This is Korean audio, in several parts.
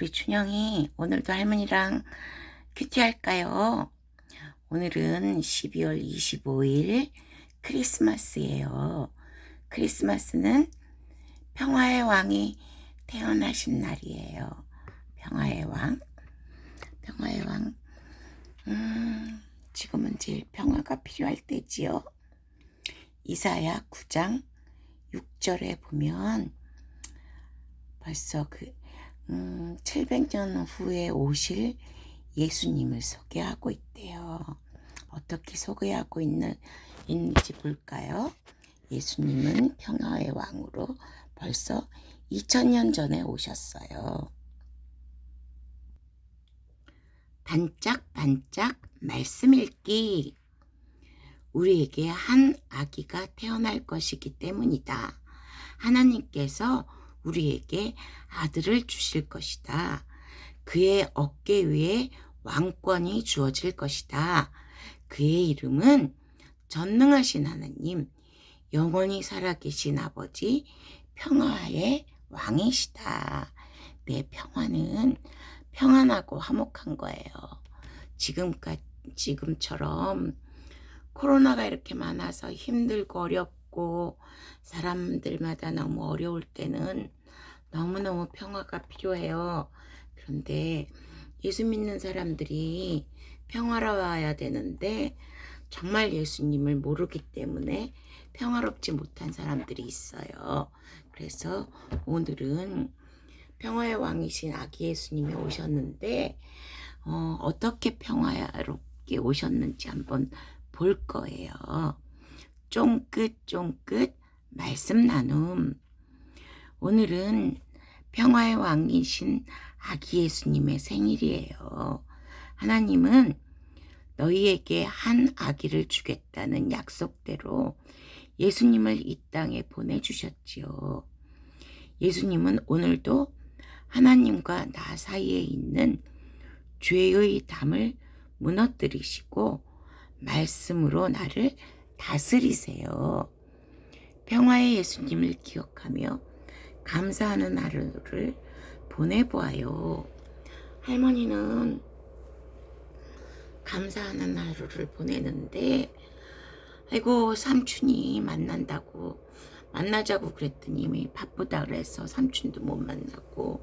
우리 춘영이 오늘도 할머니랑 큐티 할까요? 오늘은 12월 25일 크리스마스예요. 크리스마스는 평화의 왕이 태어나신 날이에요. 평화의 왕. 평화의 왕. 음, 지금은 제일 평화가 필요할 때지요. 이사야 9장 6절에 보면 벌써 그 음, 700년 후에 오실 예수님을 소개하고 있대요. 어떻게 소개하고 있는, 있는지 볼까요? 예수님은 평화의 왕으로 벌써 2000년 전에 오셨어요. 반짝반짝 말씀 읽기. 우리에게 한 아기가 태어날 것이기 때문이다. 하나님께서 우리에게 아들을 주실 것이다. 그의 어깨 위에 왕권이 주어질 것이다. 그의 이름은 전능하신 하나님, 영원히 살아계신 아버지, 평화의 왕이시다. 내 평화는 평안하고 화목한 거예요. 지금까지, 지금처럼 코로나가 이렇게 많아서 힘들고 어렵고 사람들마다 너무 어려울 때는 너무너무 평화가 필요해요. 그런데 예수 믿는 사람들이 평화로워야 되는데 정말 예수님을 모르기 때문에 평화롭지 못한 사람들이 있어요. 그래서 오늘은 평화의 왕이신 아기 예수님이 오셨는데 어, 어떻게 평화롭게 오셨는지 한번 볼 거예요. 쫑긋 쫑긋 말씀 나눔. 오늘은 평화의 왕이신 아기 예수님의 생일이에요. 하나님은 너희에게 한 아기를 주겠다는 약속대로 예수님을 이 땅에 보내주셨지요. 예수님은 오늘도 하나님과 나 사이에 있는 죄의 담을 무너뜨리시고 말씀으로 나를 다스리세요. 평화의 예수님을 기억하며 감사하는 하루를 보내보아요. 할머니는 감사하는 하루를 보내는데, 아이고, 삼촌이 만난다고, 만나자고 그랬더니 바쁘다 그래서 삼촌도 못 만나고,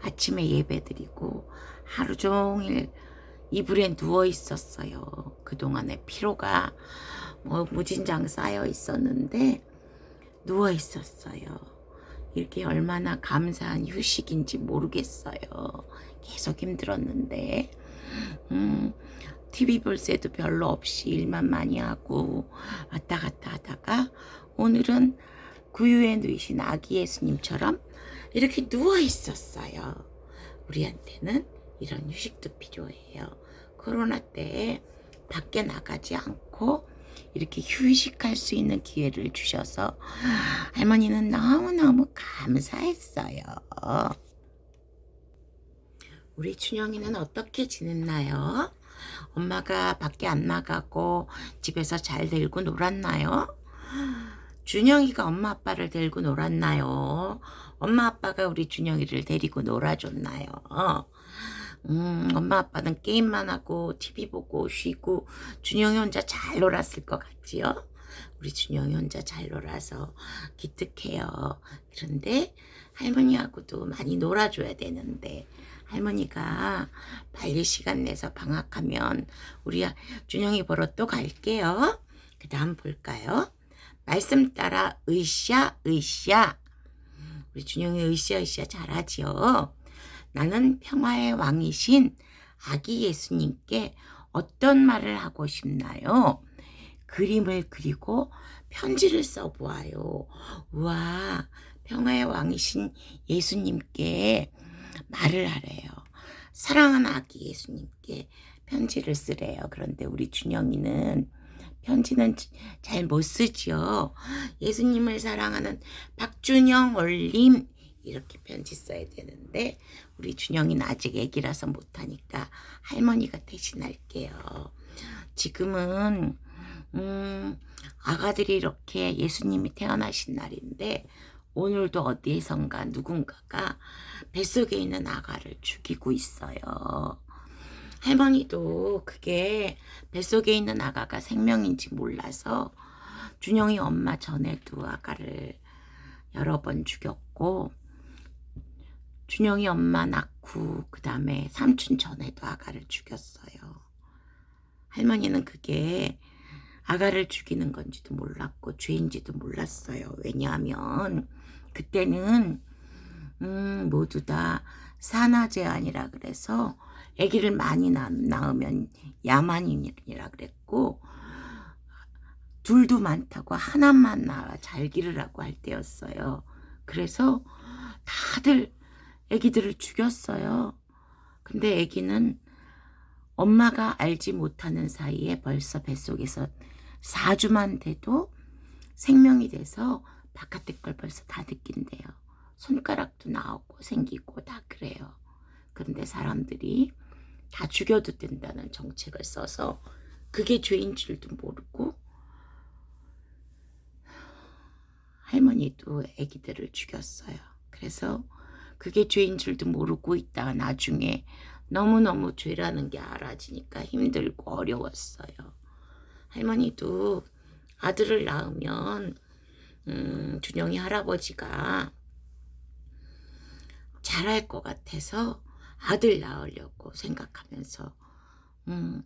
아침에 예배 드리고, 하루 종일 이불에 누워 있었어요. 그동안의 피로가 뭐 무진장 쌓여 있었는데, 누워 있었어요. 이렇게 얼마나 감사한 휴식인지 모르겠어요. 계속 힘들었는데, 음, TV 볼 새도 별로 없이 일만 많이 하고 왔다 갔다 하다가 오늘은 구유에 누이신 아기 예수님처럼 이렇게 누워 있었어요. 우리한테는 이런 휴식도 필요해요. 코로나 때에 밖에 나가지 않고 이렇게 휴식할 수 있는 기회를 주셔서 할머니는 너무너무 감사했어요. 우리 춘영이는 어떻게 지냈나요? 엄마가 밖에 안 나가고 집에서 잘 데리고 놀았나요? 준영이가 엄마 아빠를 데리고 놀았나요? 엄마 아빠가 우리 준영이를 데리고 놀아줬나요? 음, 엄마 아빠는 게임만 하고 TV 보고 쉬고 준영이 혼자 잘 놀았을 것 같지요? 우리 준영이 혼자 잘 놀아서 기특해요. 그런데 할머니하고도 많이 놀아줘야 되는데 할머니가 빨리 시간 내서 방학하면 우리 준영이 보러 또 갈게요. 그 다음 볼까요? 말씀 따라 으쌰 으쌰 우리 준영이 으쌰 으쌰 잘하지요. 나는 평화의 왕이신 아기 예수님께 어떤 말을 하고 싶나요? 그림을 그리고 편지를 써보아요. 우와, 평화의 왕이신 예수님께 말을 하래요. 사랑하는 아기 예수님께 편지를 쓰래요. 그런데 우리 준영이는 편지는 잘 못 쓰지요. 예수님을 사랑하는 박준영 올림 이렇게 편지 써야 되는데 우리 준영이는 아직 애기라서 못하니까 할머니가 대신할게요. 지금은 음, 아가들이 이렇게 예수님이 태어나신 날인데 오늘도 어디에선가 누군가가 뱃속에 있는 아가를 죽이고 있어요. 할머니도 그게 뱃속에 있는 아가가 생명인지 몰라서 준영이 엄마 전에도 아가를 여러 번 죽였고 준영이 엄마 낳고 그 다음에 삼촌 전에도 아가를 죽였어요. 할머니는 그게 아가를 죽이는 건지도 몰랐고 죄인지도 몰랐어요. 왜냐하면 그때는 음, 모두 다 산화 제한이라 그래서 아기를 많이 낳, 낳으면 야만인이라 그랬고 둘도 많다고 하나만 낳아 잘 기르라고 할 때였어요. 그래서 다들 아기들을 죽였어요. 근데 아기는 엄마가 알지 못하는 사이에 벌써 뱃속에서 4주만 돼도 생명이 돼서 바깥의 걸 벌써 다 느낀대요. 손가락도 나오고 생기고 다 그래요. 그런데 사람들이 다 죽여도 된다는 정책을 써서 그게 죄인 줄도 모르고 할머니도 아기들을 죽였어요. 그래서 그게 죄인 줄도 모르고 있다가 나중에 너무너무 죄라는 게 알아지니까 힘들고 어려웠어요. 할머니도 아들을 낳으면 음, 준영이 할아버지가 잘할 것 같아서 아들 낳으려고 생각하면서 음,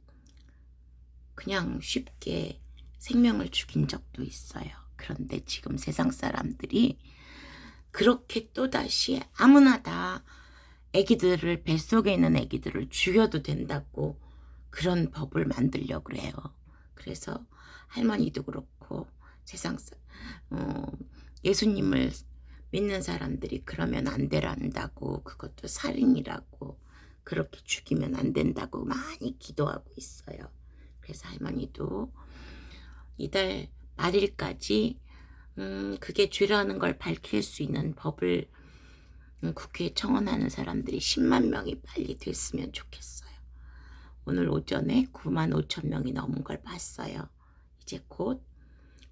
그냥 쉽게 생명을 죽인 적도 있어요. 그런데 지금 세상 사람들이 그렇게 또다시 아무나 다 애기들을 뱃속에 있는 애기들을 죽여도 된다고 그런 법을 만들려고 그래요. 그래서 할머니도 그렇고 세상 사- 어, 예수님을 믿는 사람들이 그러면 안 되란다고 그것도 살인이라고 그렇게 죽이면 안 된다고 많이 기도하고 있어요. 그래서 할머니도 이달 말일까지 음, 그게 죄라는 걸 밝힐 수 있는 법을 음, 국회에 청원하는 사람들이 10만 명이 빨리 됐으면 좋겠어요. 오늘 오전에 9만 5천 명이 넘은 걸 봤어요. 이제 곧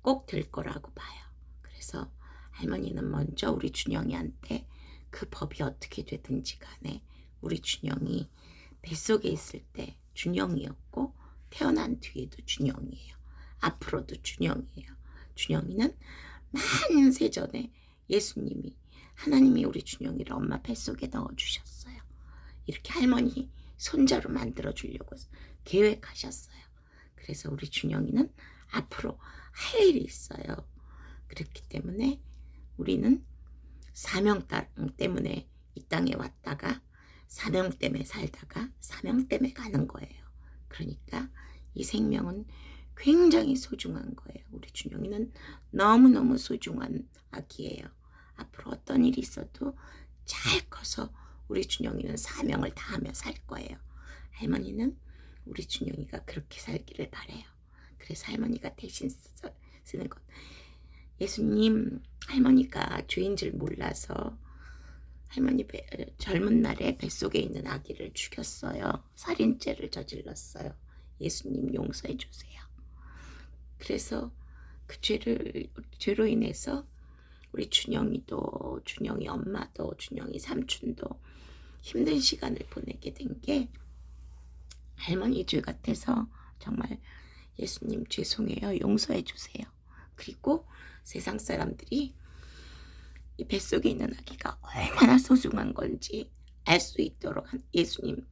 꼭 될 거라고 봐요. 그래서 할머니는 먼저 우리 준영이한테 그 법이 어떻게 되든지 간에 우리 준영이 뱃속에 있을 때 준영이었고 태어난 뒤에도 준영이에요. 앞으로도 준영이에요. 준영이는 만세 전에 예수님이 하나님이 우리 준영이를 엄마 뱃속에 넣어주셨어요. 이렇게 할머니 손자로 만들어 주려고 계획하셨어요. 그래서 우리 준영이는 앞으로 할 일이 있어요. 그렇기 때문에 우리는 사명 따- 때문에 이 땅에 왔다가 사명 때문에 살다가 사명 때문에 가는 거예요. 그러니까 이 생명은 굉장히 소중한 거예요. 우리 준영이는 너무너무 소중한 아기예요. 앞으로 어떤 일이 있어도 잘 커서 우리 준영이는 사명을 다하며 살 거예요. 할머니는 우리 준영이가 그렇게 살기를 바래요. 그래서 할머니가 대신 쓰- 쓰는 것. 예수님, 할머니가 죄인 줄 몰라서 할머니 배- 젊은 날에 뱃속에 있는 아기를 죽였어요. 살인죄를 저질렀어요. 예수님 용서해 주세요. 그래서 그 죄를 죄로 인해서 우리 준영이도 준영이 엄마도 준영이 삼촌도 힘든 시간을 보내게 된 게 할머니 죄 같아서 정말 예수님 죄송해요 용서해 주세요. 그리고 세상 사람들이 이 뱃속에 있는 아기가 얼마나 소중한 건지 알 수 있도록 한- 예수님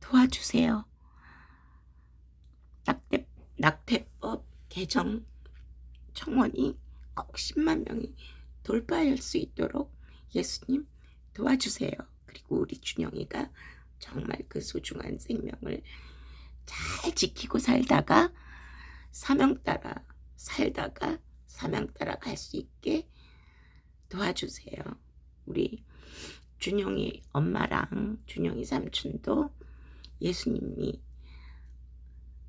도와주세요. 낙태, 낙태법 개정 청원이 꼭 10만 명이 돌파할 수 있도록 예수님 도와주세요. 그리고 우리 준영이가 정말 그 소중한 생명을 잘 지키고 살다가 사명 따라 살다가 사명 따라 갈 수 있게 도와주세요. 우리 준영이 엄마랑 준영이 삼촌도 예수님이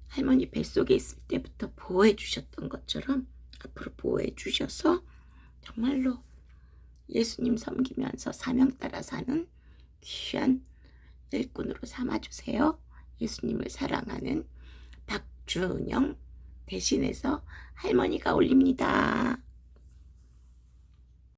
할머니 뱃속에 있을 때부터 보호해 주셨던 것처럼 앞으로 보호해 주셔서 정말로 예수님 섬기면서 사명 따라 사는 귀한 일꾼으로 삼아주세요. 예수님을 사랑하는 박준영 대신해서 할머니가 올립니다.